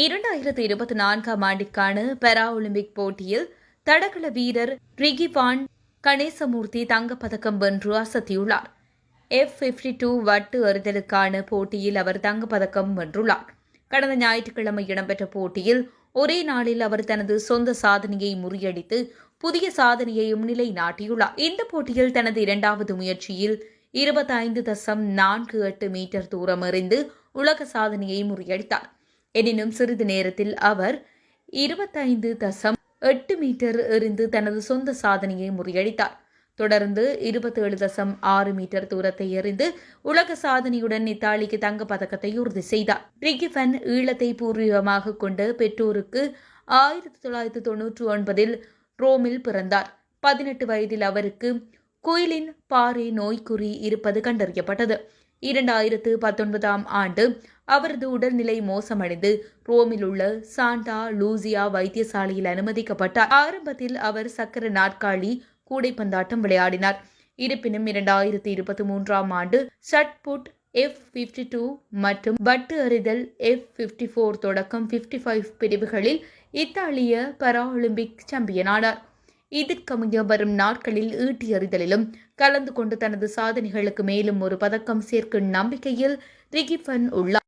இரண்டாயிரத்து இருபத்தி நான்காம் ஆண்டிற்கான பாரா ஒலிம்பிக் போட்டியில் தடகள வீரர் ரிகிவான் கணேசமூர்த்தி தங்கப்பதக்கம் வென்று அசத்தியுள்ளார். எஃப் பிப்டி டூ வட்டு எறிதலுக்கான போட்டியில் அவர் தங்கப்பதக்கம் வென்றுள்ளார். கடந்த ஞாயிற்றுக்கிழமை இடம்பெற்ற போட்டியில் ஒரே நாளில் அவர் தனது சொந்த சாதனையை முறியடித்து புதிய சாதனையையும் நிலைநாட்டியுள்ளார். இந்த போட்டியில் தனது இரண்டாவது முயற்சியில் இருபத்தைந்து தசம் நான்கு எட்டு மீட்டர் தூரம் எறிந்து உலக சாதனையை முறியடித்தார். எனினும் சிறிது நேரத்தில் அவர் இருபத்தைந்து தசம் எட்டு மீட்டர் எறிந்து தனது சொந்த சாதனையை முறியடித்தார். தொடர்ந்து இருபத்தேழு தசம் ஆறு மீட்டர் தூரத்தை எறிந்து உலக சாதனையுடன் இத்தாலிக்கு தங்க பதக்கத்தை உறுதி செய்தார். ரிகிஃபன் ஈழத்தை பூர்வீகமாக கொண்டு பெற்றோருக்கு ஆயிரத்தி தொள்ளாயிரத்தி தொன்னூற்றி ஒன்பதில் ரோமில் பிறந்தார். பதினெட்டு வயதில் அவருக்கு குயிலின் பாறை நோய்க்குறி இருப்பது கண்டறியப்பட்டது. இரண்டாயிரத்து பத்தொன்பதாம் ஆண்டு அவரது உடல்நிலை மோசமடைந்து ரோமில் உள்ள சாண்டா லூசியா வைத்தியசாலையில் அனுமதிக்கப்பட்டார். ஆரம்பத்தில் அவர் சக்கர நாற்காலி கூடைப்பந்தாட்டம் விளையாடினார். இருப்பினும் இரண்டாயிரத்தி இருபத்தி மூன்றாம் ஆண்டு ஷட்புட் எஃப் பிப்டி டூ மற்றும் வட்டு அறிதல் எஃப் பிப்டி ஃபோர் தொடக்கம் பிப்டி ஃபைவ் பிரிவுகளில் இத்தாலிய பராலிம்பிக் சாம்பியனானார். இதற்கமைய வரும் நாட்களில் ஈட்டி எறிதலிலும் கலந்து கொண்டு தனது சாதனைகளுக்கு மேலும் ஒரு பதக்கம் சேர்க்கும் நம்பிக்கையில் ரிகிஃபன் உள்ளார்.